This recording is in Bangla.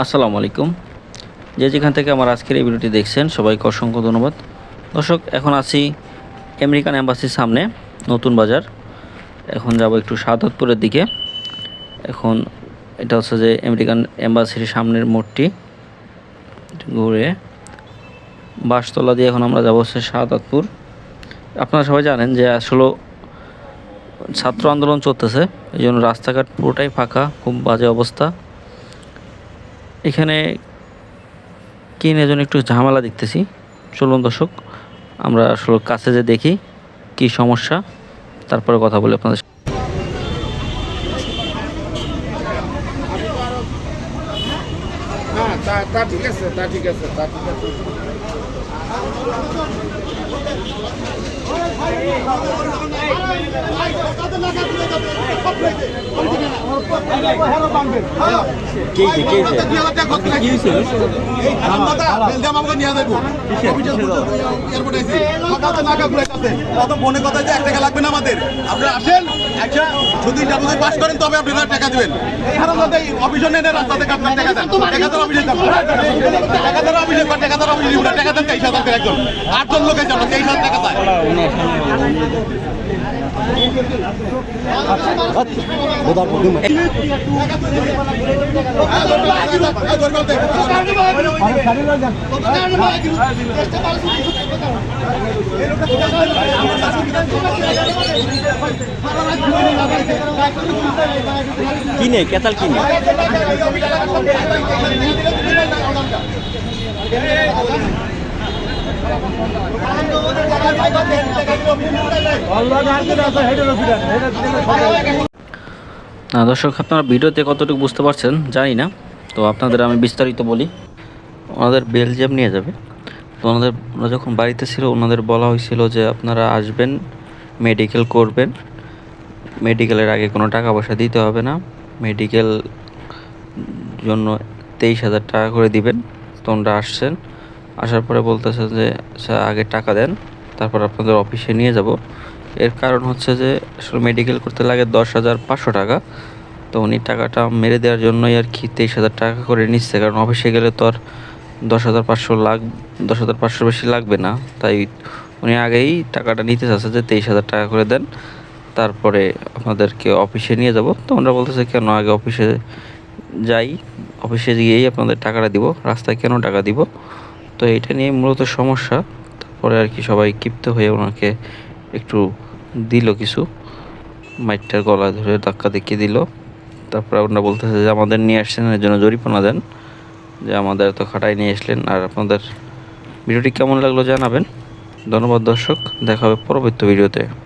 আসসালামু আলাইকুম। যে যেখান থেকে আমার আজকের এই ভিডিওটি দেখছেন, সবাইকে অসংখ্য ধন্যবাদ। দর্শক, এখন আছি আমেরিকান অ্যাম্বাসির সামনে, নতুন বাজার। এখন যাব একটু সাদতপুরের দিকে। এখন এটা হচ্ছে যে আমেরিকান অ্যাম্বাসির সামনের মোড়টি। ঘুরে বাসতলা দিয়ে এখন আমরা যাব হচ্ছে শাহাদাতপুর আপনারা সবাই জানেন যে আসলে ছাত্র আন্দোলন চলতেছে, এই জন্য রাস্তাঘাট পুরোটাই ফাঁকা, খুব বাজে অবস্থা। এখানে কিনে জন্য একটু ঝামেলা দেখতেছি চলুন দর্শক, আমরা আসলে কাছে যে দেখি কি সমস্যা, তারপরে কথা বলি আপনাদের। হ্যাঁ ঠিক টাকা যদি পাস করেন তবে আপনারা টাকা দেবেন এই হারামজাদা এই অফিসে নেন রাস্তা থেকে টাকা দেন টাকা দেন অফিসে টাকা দেন অফিসে টাকা দেন অফিসে টাকা দেন তেইশ হাজার আটজন লোক আছে আমরা তেইশ হাজার টাকা চাই কিনে কেতাল কিনে না দর্শক, আপনারা ভিডিওতে কতটুকু বুঝতে পারছেন জানি না। তো আপনাদের আমি বিস্তারিত বলি। ওনাদের বেলজিয়াম নিয়ে যাবে। তো ওনাদের ওরা যখন বাড়িতে ছিল, ওনাদের বলা হয়েছিল যে আপনারা আসবেন মেডিকেল করবেন। মেডিকেলের আগে কোনো টাকা পয়সা দিতে হবে না। মেডিকেল জন্য তেইশ হাজার টাকা করে দিবেন। তো ওনারা আসছেন। আসার পরে বলতেছে যে আগে টাকা দেন, তারপর আপনাদের অফিসে নিয়ে যাব। এর কারণ হচ্ছে যে আসলে মেডিকেল করতে লাগে দশ হাজার পাঁচশো টাকা। তো উনি টাকাটা মেরে দেওয়ার জন্যই আর কি তেইশ হাজার টাকা করে নিচ্ছে। কারণ অফিসে গেলে তো আর দশ হাজার পাঁচশো লাগ, দশ হাজার পাঁচশো বেশি লাগবে না। তাই উনি আগেই টাকাটা নিতে চাচ্ছে যে তেইশ হাজার টাকা করে দেন। তারপরে আপনাদেরকে অফিসে নিয়ে যাব। তো ওনারা বলতেছে, কেন আগে অফিসে যাই? অফিসে গিয়েই আপনাদের টাকাটা দিব। রাস্তায় কেন টাকা দিব? তো এটা নিয়ে মূলত সমস্যা। তারপরে আর কি সবাই ক্ষিপ্ত হয়ে ওনাকে একটু দিল কিছু। মাইটটার গলায় ধরে ধাক্কা দেখিয়ে দিল। তারপরে আপনারা বলতেছে যে, আমাদের নিয়ে আসছেন, এর জন্য জরিপনা দেন। যে, আমাদের এত খাটাই নিয়ে আসলেন। আর আপনাদের ভিডিওটি কেমন লাগল জানাবেন। ধন্যবাদ দর্শক, দেখা হবে পরবর্তী ভিডিওতে।